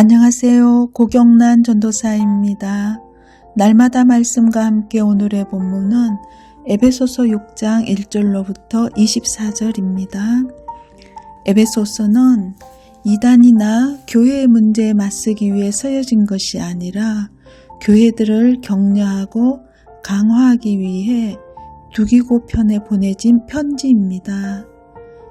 안녕하세요. 고경란 전도사입니다. 날마다 말씀과 함께 오늘의 본문은 에베소서 6장 1절로부터 24절입니다. 에베소서는 이단이나 교회의 문제에 맞서기 위해 쓰여진 것이 아니라 교회들을 격려하고 강화하기 위해 두기고 편에 보내진 편지입니다.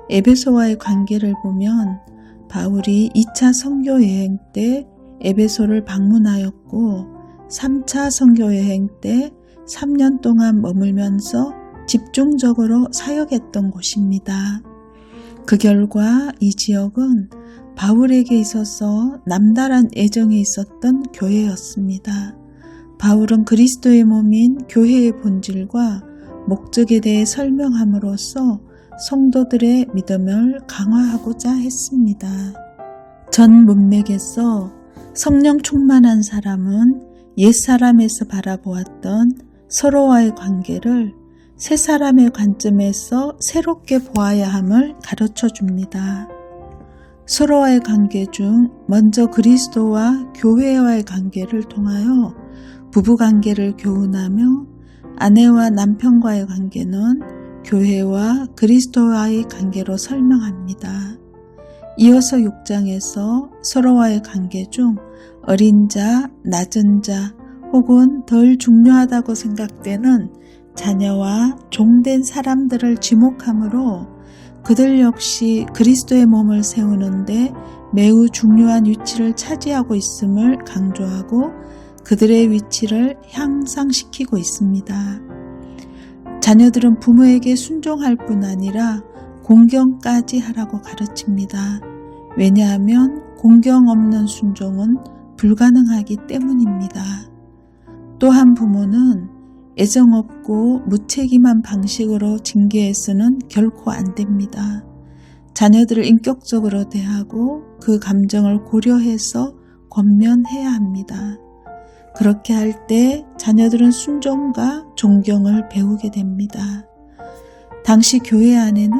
에베소와의 관계를 보면 바울이 2차 선교 여행 때 에베소를 방문하였고 3차 선교 여행 때 3년 동안 머물면서 집중적으로 사역했던 곳입니다. 그 결과 이 지역은 바울에게 있어서 남다른 애정이 있었던 교회였습니다. 바울은 그리스도의 몸인 교회의 본질과 목적에 대해 설명함으로써 성도들의 믿음을 강화하고자 했습니다. 전 문맥에서 성령 충만한 사람은 옛사람에서 바라보았던 서로와의 관계를 새 사람의 관점에서 새롭게 보아야 함을 가르쳐 줍니다. 서로와의 관계 중 먼저 그리스도와 교회와의 관계를 통하여 부부 관계를 교훈하며 아내와 남편과의 관계는 교회와 그리스도와의 관계로 설명합니다. 이어서 6장에서 서로와의 관계 중 어린 자, 낮은 자 혹은 덜 중요하다고 생각되는 자녀와 종된 사람들을 지목하므로 그들 역시 그리스도의 몸을 세우는데 매우 중요한 위치를 차지하고 있음을 강조하고 그들의 위치를 향상시키고 있습니다. 자녀들은 부모에게 순종할 뿐 아니라 공경까지 하라고 가르칩니다. 왜냐하면 공경 없는 순종은 불가능하기 때문입니다. 또한 부모는 애정 없고 무책임한 방식으로 징계해서는 결코 안 됩니다. 자녀들을 인격적으로 대하고 그 감정을 고려해서 권면해야 합니다. 그렇게 할 때 자녀들은 순종과 존경을 배우게 됩니다. 당시 교회 안에는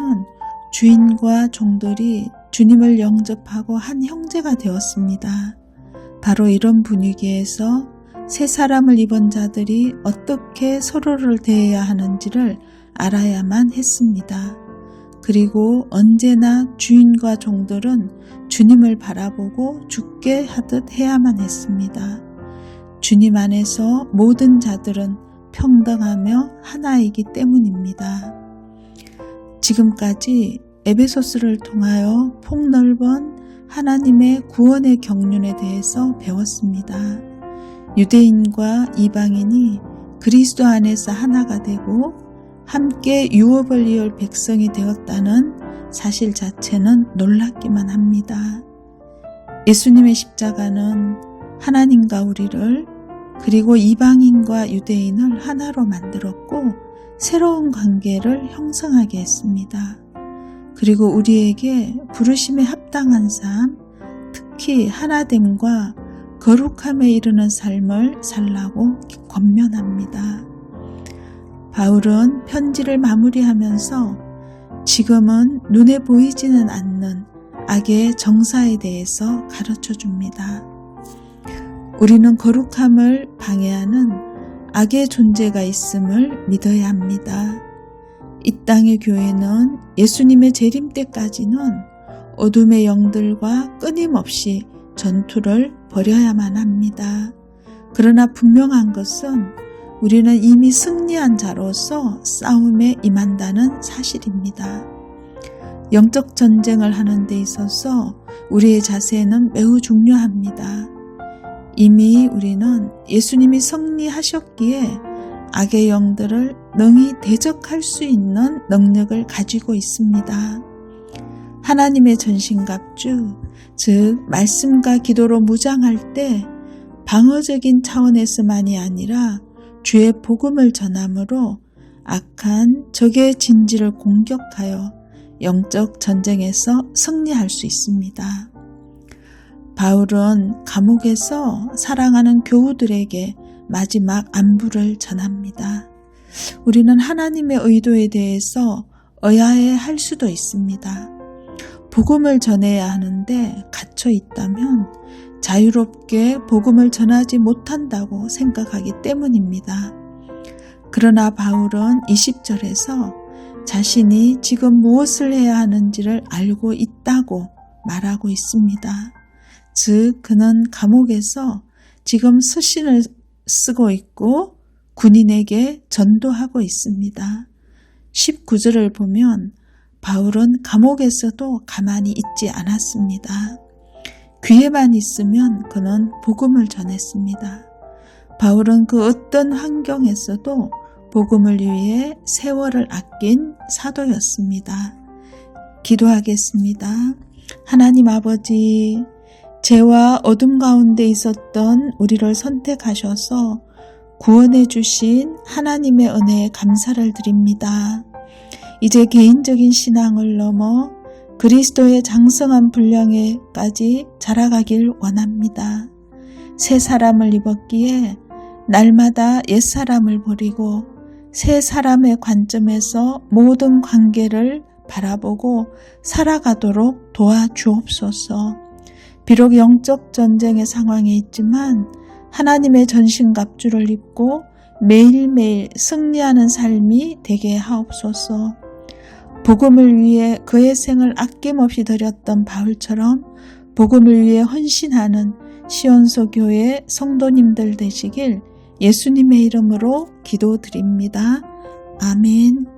주인과 종들이 주님을 영접하고 한 형제가 되었습니다. 바로 이런 분위기에서 새 사람을 입은 자들이 어떻게 서로를 대해야 하는지를 알아야만 했습니다. 그리고 언제나 주인과 종들은 주님을 바라보고 죽게 하듯 해야만 했습니다. 주님 안에서 모든 자들은 평등하며 하나이기 때문입니다. 지금까지 에베소스를 통하여 폭넓은 하나님의 구원의 경륜에 대해서 배웠습니다. 유대인과 이방인이 그리스도 안에서 하나가 되고 함께 유업을 이을 백성이 되었다는 사실 자체는 놀랍기만 합니다. 예수님의 십자가는 하나님과 우리를 그리고 이방인과 유대인을 하나로 만들었고 새로운 관계를 형성하게 했습니다. 그리고 우리에게 부르심에 합당한 삶, 특히 하나됨과 거룩함에 이르는 삶을 살라고 권면합니다. 바울은 편지를 마무리하면서 지금은 눈에 보이지는 않는 악의 정사에 대해서 가르쳐 줍니다. 우리는 거룩함을 방해하는 악의 존재가 있음을 믿어야 합니다. 이 땅의 교회는 예수님의 재림 때까지는 어둠의 영들과 끊임없이 전투를 벌여야만 합니다. 그러나 분명한 것은 우리는 이미 승리한 자로서 싸움에 임한다는 사실입니다. 영적 전쟁을 하는 데 있어서 우리의 자세는 매우 중요합니다. 이미 우리는 예수님이 승리하셨기에 악의 영들을 능히 대적할 수 있는 능력을 가지고 있습니다. 하나님의 전신갑주, 즉 말씀과 기도로 무장할 때 방어적인 차원에서만이 아니라 주의 복음을 전함으로 악한 적의 진지를 공격하여 영적 전쟁에서 승리할 수 있습니다. 바울은 감옥에서 사랑하는 교우들에게 마지막 안부를 전합니다. 우리는 하나님의 의도에 대해서 의아해 할 수도 있습니다. 복음을 전해야 하는데 갇혀 있다면 자유롭게 복음을 전하지 못한다고 생각하기 때문입니다. 그러나 바울은 20절에서 자신이 지금 무엇을 해야 하는지를 알고 있다고 말하고 있습니다. 즉, 그는 감옥에서 지금 서신을 쓰고 있고 군인에게 전도하고 있습니다. 19절을 보면 바울은 감옥에서도 가만히 있지 않았습니다. 귀에만 있으면 그는 복음을 전했습니다. 바울은 그 어떤 환경에서도 복음을 위해 세월을 아낀 사도였습니다. 기도하겠습니다. 하나님 아버지, 죄와 어둠 가운데 있었던 우리를 선택하셔서 구원해 주신 하나님의 은혜에 감사를 드립니다. 이제 개인적인 신앙을 넘어 그리스도의 장성한 분량에까지 자라가길 원합니다. 새 사람을 입었기에 날마다 옛 사람을 버리고 새 사람의 관점에서 모든 관계를 바라보고 살아가도록 도와주옵소서. 비록 영적 전쟁의 상황에 있지만 하나님의 전신갑주를 입고 매일매일 승리하는 삶이 되게 하옵소서. 복음을 위해 그의 생을 아낌없이 드렸던 바울처럼 복음을 위해 헌신하는 시온소 교회 성도님들 되시길 예수님의 이름으로 기도드립니다. 아멘.